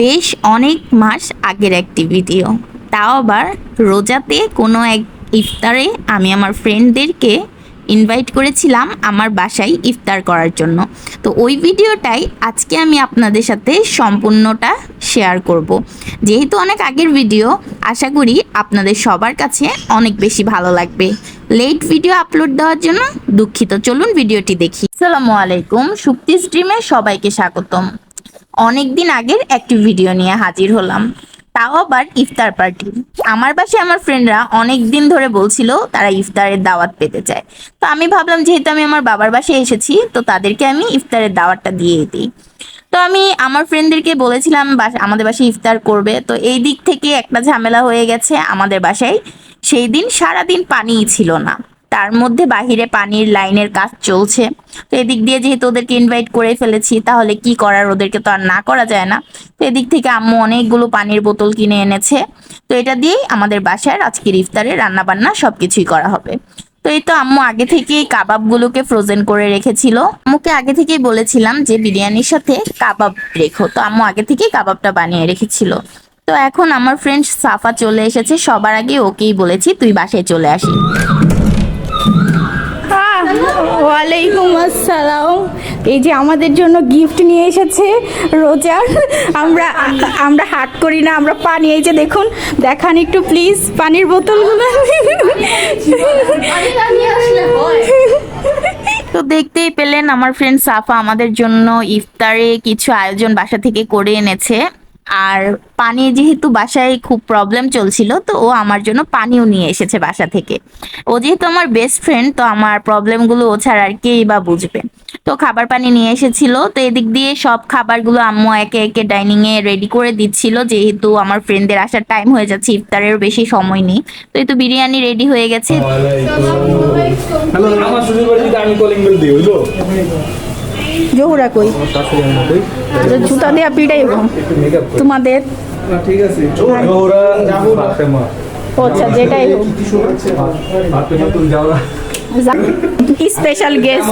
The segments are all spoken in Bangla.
বেশ অনেক মাস আগের একটি ভিডিও। তাও আবার রোজাতে কোনো এক ইফতারে আমি আমার ফ্রেন্ডদেরকে ইনভাইট করেছিলাম আমার বাসায় ইফতার করার জন্য। তো ওই ভিডিওটাই আজকে আমি আপনাদের সাথে সম্পূর্ণটা শেয়ার করব। যেহেতু অনেক আগের ভিডিও, আশা করি আপনাদের সবার কাছে অনেক বেশি ভালো লাগবে। লেট ভিডিও আপলোড দেওয়ার জন্য দুঃখিত। চলুন ভিডিওটি দেখি। আসসালামু আলাইকুম সুক্তি স্ট্রিমে সবাইকে স্বাগতম। অনেক দিন আগের একটি ভিডিও নিয়ে হাজির হলাম। তাও আবার ইফতার পার্টি। আমার বাসায় আমার ফ্রেন্ডরা অনেক দিন ধরে বলছিল তারা ইফতারের দাওয়াত পেতে চায়। তো আমি ভাবলাম, যেহেতু আমি আমার বাবার বাসায় এসেছি, তো তাদেরকে আমি ইফতারের দাওয়াতটা দিয়ে দিই। তো আমি আমার ফ্রেন্ডদেরকে বলেছিলাম আমাদের বাসায় ইফতার করবে। তো এই দিক থেকে একটা ঝামেলা হয়ে গেছে আমাদের বাসায়। সেই দিন সারাদিন পানিই ছিল না। তার মধ্যে বাহিরে পানির লাইনের কাজ চলছে। তো এদিক দিয়ে যেহেতু ওদেরকে ইনভাইট করে ফেলেছি, তাহলে কি করার? ওদেরকে তো আর না করা যায় না। তো এদিক থেকে আম্মু অনেকগুলো পানির বোতল কিনে এনেছে। তো এটা দিয়েই আমাদের বাসায় আজকের ইফতারে রান্না বান্না সবকিছুই করা হবে। তো এই তো আম্মু আগে থেকেই কাবাবগুলোকে ফ্রোজেন করে রেখেছিল। আম্মুকে আগে থেকেই বলেছিলাম যে বিরিয়ানির সাথে কাবাব রেখো। তো আম্মু আগে থেকেই কাবাবটা বানিয়ে রেখেছিল। তো এখন আমার ফ্রেন্ড সাফা চলে এসেছে। সবার আগে ওকেই বলেছি, তুই বাসায় চলে আসি ওয়ালাইকুম আসসালাম। এই যে আমাদের জন্য গিফট নিয়ে এসেছে রোজার আমরা আমরা হাট করি না, আমরা পানি। এই যে দেখুন, দেখান একটু প্লিজ পানির বোতলগুলো। তো দেখতেই পেলেন আমার ফ্রেন্ড সাফা আমাদের জন্য ইফতারে কিছু আয়োজন বাসা থেকে করে এনেছে। আর পানি যেহেতু বাসায় খুব প্রবলেম চলছিল তো ও আমার জন্য পানিও নিয়ে এসেছে বাসা থেকে। ও যেহেতু আমার বেস্ট ফ্রেন্ড তো আমার প্রবলেমগুলো ও ছাড়া আর কেই বা বুঝবে। তো খাবার পানি নিয়ে এসেছিল তো এদিক দিয়ে সব খাবারগুলো আম্মু একে একে ডাইনিং এ রেডি করে দিচ্ছিল যেহেতু আমার ফ্রেন্ডদের আসার টাইম হয়ে যাচ্ছে ইফতারের বেশি সময় নেই। তো এই তো বিরিয়ানি রেডি হয়ে গেছে। জহুরা কই জুতা দেয়া পিটাই তোমাদের ঠিক আছে আচ্ছা যেটাই হোক স্পেশাল গেস্ট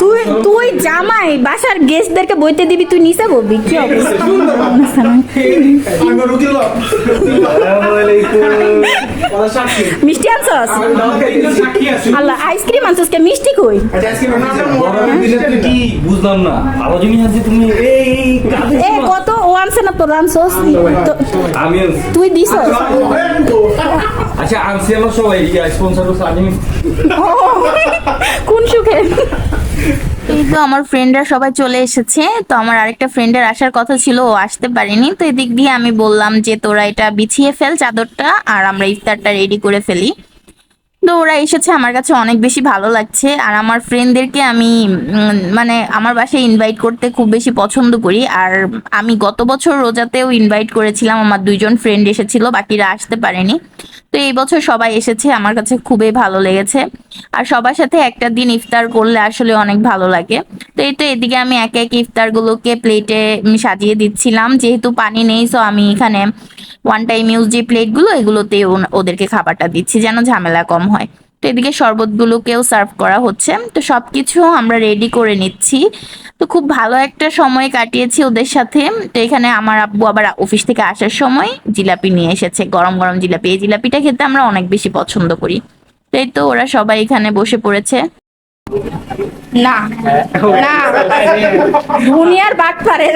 তুই তুই জামাই বাসার গেস্টদেরকে বইতে দিবি তুই নিচে বলবি কি অবস্থা? মিষ্টি আনছস? সাক্ষী আল্লাহ আইসক্রিম আনছস কে? মিষ্টি কই? কি বুঝলাম না? জিনিস আছে তুমি এই কত আনছে না তো- আমি আনছি। তুই দিছস? আচ্ছা আনছি আমার সবাই স্পন্সর আমি কোন সুখে? এই তো আমার ফ্রেন্ডরা সবাই চলে এসেছে। তো আমার আরেকটা ফ্রেন্ডের আসার কথা ছিল ও আসতে পারেনি। তো এদিক দিয়ে আমি বললাম যে তোরা এটা বিছিয়ে ফেল চাদরটা আর আমরা ইফতারটা রেডি করে ফেলি। তো ওরা এসেছে আমার কাছে অনেক বেশি ভালো লাগছে আর আমার ফ্রেন্ডদেরকে আমি মানে আমার বাসায় ইনভাইট করতে খুব বেশি পছন্দ করি। আর আমি গত বছর রোজাতেও ইনভাইট করেছিলাম, আমার দুইজন ফ্রেন্ড এসেছিল, বাকিরা আসতে পারেনি। তো এই বছর সবাই এসেছে, আমার কাছে খুবই ভালো লেগেছে। আর সবার সাথে একটা দিন ইফতার করলে আসলে অনেক ভালো লাগে। তো এই তো এদিকে আমি একে একে ইফতারগুলোকে প্লেটে সাজিয়ে দিচ্ছিলাম। যেহেতু পানি নেই সো আমি এখানে ওয়ান টাইম ইউজ যে প্লেটগুলো এগুলোতে ওদেরকে খাবারটা দিচ্ছি যেন ঝামেলা কম হয়। তো এদিকে শরবতগুলোকেও সার্ভ করা হচ্ছে। তো সবকিছু আমরা রেডি করে নিচ্ছি। তো খুব ভালো একটা সময় কাটিয়েছি ওদের সাথে। তো এখানে আমার আব্বু আবার অফিস থেকে আসার সময় জিলাপি নিয়ে এসেছে। গরম গরম জিলাপি। এই জিলাপিটা খেতে আমরা অনেক বেশি পছন্দ করি। তাই তো ওরা সবাই এখানে বসে পড়েছে। না। না। দুনিয়ার বাট পারে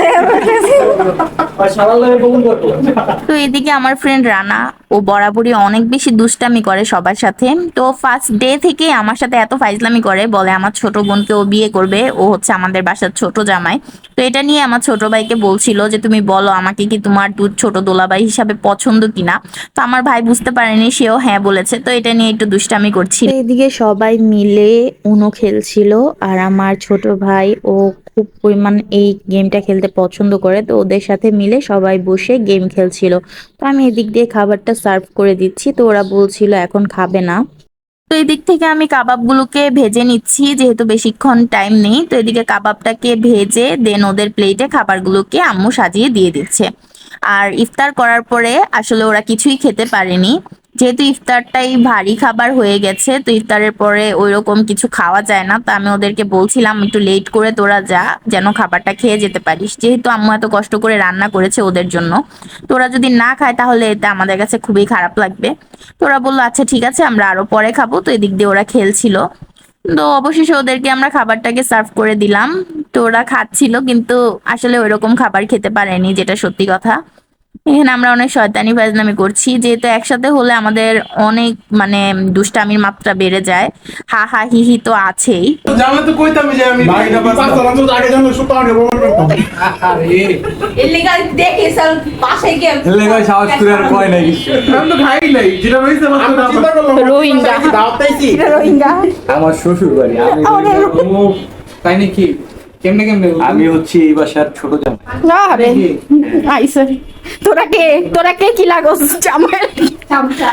তো এদিকে আমার ফ্রেন্ড রানা। ও বরাবরই অনেক বেশি দুষ্টামি করে সবার সাথে। তো ফার্স্ট ডে থেকে আমার সাথে এত ফাইজলামি করে, বলে আমার ছোট বোনকে ও বিয়ে করবে, ও হচ্ছে আমাদের বাসার ছোট জামাই। তো এটা নিয়ে আমার ছোট ভাইকে বলছিল যে, তুমি বলো আমাকে কি তোমার দু, ছোট দোলাবাই হিসাবে পছন্দ কিনা? তো আমার ভাই বুঝতে পারেনি, সেও হ্যাঁ বলেছে। তো এটা নিয়ে একটু দুষ্টামি করছিল। এদিকে সবাই মিলে উনো খেলছিল, আর আমার ছোট ভাই ও খুব পরিমাণ এই গেমটা খেলতে পছন্দ করে, তো ওদের সাথে মিলে সবাই বসে গেম খেলছিল। তো আমি এদিক দিয়ে খাবারটা সার্ভ করে দিচ্ছি, তো ওরা বলছিল এখন খাবে না। তো এদিক থেকে আমি কাবাবগুলোকে ভেজে নিচ্ছি, যেহেতু বেশিক্ষণ টাইম নেই, তো এদিকে কাবাবটাকে ভেজে দেন ওদের প্লেটে খাবারগুলোকে আম্মু সাজিয়ে দিয়ে দিচ্ছে। আর ইফতার করার পরে আসলে ওরা কিছুই খেতে পারেনি। যেহেতু ইফতারটাই ভারী খাবার হয়ে গেছে, তো ইফতারের পরে ওই রকম কিছু খাওয়া যায় না। তো আমি ওদেরকে বলছিলাম, একটু লেট করে তোরা যা, যেন খাবারটা খেয়ে যেতে পারিস। যেহেতু আম্মু এত কষ্ট করে রান্না করেছে ওদের জন্য। তোরা যদি না খায়, তাহলে এটা আমাদের কাছে খুবই খারাপ লাগবে। তোরা বলল আচ্ছা ঠিক আছে, আমরা আরও পরে খাব। তো এদিক দিয়ে ওরা খেলছিল। তো অবশেষে ওদেরকে আমরা খাবারটাকে সার্ভ করে দিলাম। তো ওরা খাচ্ছিল, কিন্তু আসলে ওইরকম খাবার খেতে পারেনি, যেটা সত্যি কথা। এখানে আমরা অনেক শয়তানি ফাজলামি করছি যেহেতু একসাথে হলে আমাদের অনেক মানে দুষ্টামির মাত্রা বেড়ে যায়। হা হা হি হি তো আছেই। আমার শ্বশুর বাড়ি তাই নাকি? কেমনে কেমনে আমি হচ্ছি এই বাসার ছোট জামাই। আরে আইসে তোরা কে? তোরা কে কি লাগোস জামাই? চামচা।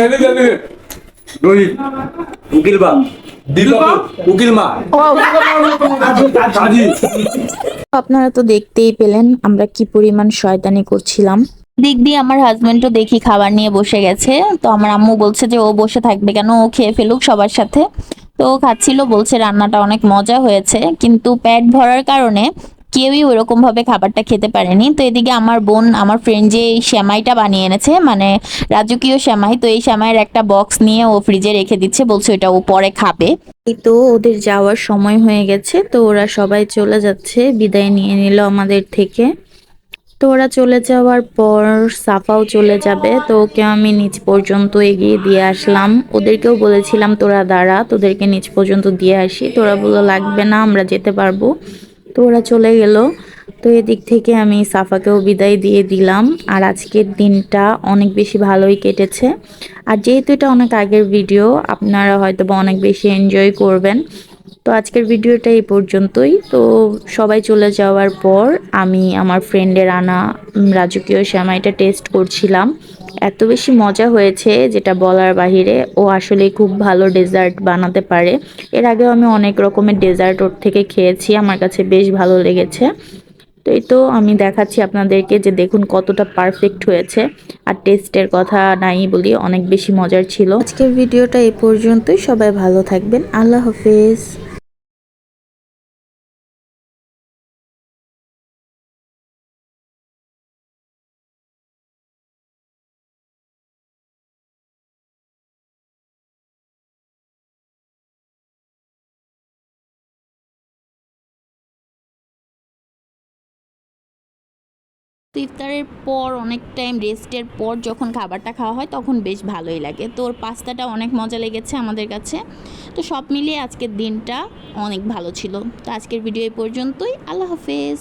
হেলে রোহিত উকিল বাপ। আপনারা তো দেখতেই পেলেন আমরা কি পরিমাণ শয়তানি করছিলাম। দিক দিয়ে আমার হাজবেন্ডও দেখি খাবার নিয়ে বসে গেছে। তো আমার আম্মু বলছে যে ও বসে থাকবে কেন? ও খেয়ে ফেলুক সবার সাথে। তো খাচ্ছিল, বলছে রান্নাটা অনেক মজা হয়েছে, কিন্তু পেট ভরার কারণে কেউই ওরকম ভাবে খাবারটা খেতে পারেনি। তো এদিকে আমার বোন, আমার ফ্রেন্ড যে এই শ্যামাইটা বানিয়ে এনেছে মানে রাজকীয় শ্যামাই, তো এই শ্যামাইয়ের একটা বক্স নিয়ে ও ফ্রিজে রেখে দিচ্ছে, বলছে ওটা ও পরে খাবে। তো ওদের যাওয়ার সময় হয়ে গেছে, তো ওরা সবাই চলে যাচ্ছে, বিদায় নিয়ে নিল আমাদের থেকে। তো ওরা চলে যাওয়ার পর সাফাও চলে যাবে, তো ওকে আমি নিচ পর্যন্ত এগিয়ে দিয়ে আসলাম। ওদেরকেও বলেছিলাম, তোরা দাঁড়া, তোদেরকে নিচ পর্যন্ত দিয়ে আসি। তোরা বলল লাগবে না, আমরা যেতে পারব। তো ওরা চলে গেল। তো এদিক থেকে আমি সাফাকেও বিদায় দিয়ে দিলাম। আর আজকের দিনটা অনেক বেশি ভালোই কেটেছে। আর যেহেতু এটা অনেক আগের ভিডিও, আপনারা হয়তো বা অনেক বেশি এনজয় করবেন। তো আজকের ভিডিওটা এই পর্যন্তই। তো সবাই চলে যাওয়ার পর আমি আমার ফ্রেন্ডের আনা রাজকীয় শ্যামাইটা টেস্ট করছিলাম। এত বেশি মজা হয়েছে যেটা বলার বাহিরে। ও আসলে খুব ভালো ডেজার্ট বানাতে পারে। এর আগেও আমি অনেক রকমের ডেজার্ট ওর থেকে খেয়েছি, আমার কাছে বেশ ভালো লেগেছে। তো এই তো আমি দেখাচ্ছি আপনাদেরকে যে দেখুন কতটা পারফেক্ট হয়েছে। আর টেস্টের কথা নাই বলি, অনেক বেশি মজার ছিল। আজকের ভিডিওটা এই পর্যন্তই। সবাই ভালো থাকবেন। আল্লাহ হাফেজ। তো ইফতারের পর অনেক টাইম রেস্টের পর যখন খাবারটা খাওয়া হয়, তখন বেশ ভালোই লাগে। তো ওর পাস্তাটা অনেক মজা লেগেছে আমাদের কাছে। তো সব মিলিয়ে আজকের দিনটা অনেক ভালো ছিল। তো আজকের ভিডিও এই পর্যন্তই। আল্লাহ হাফেজ।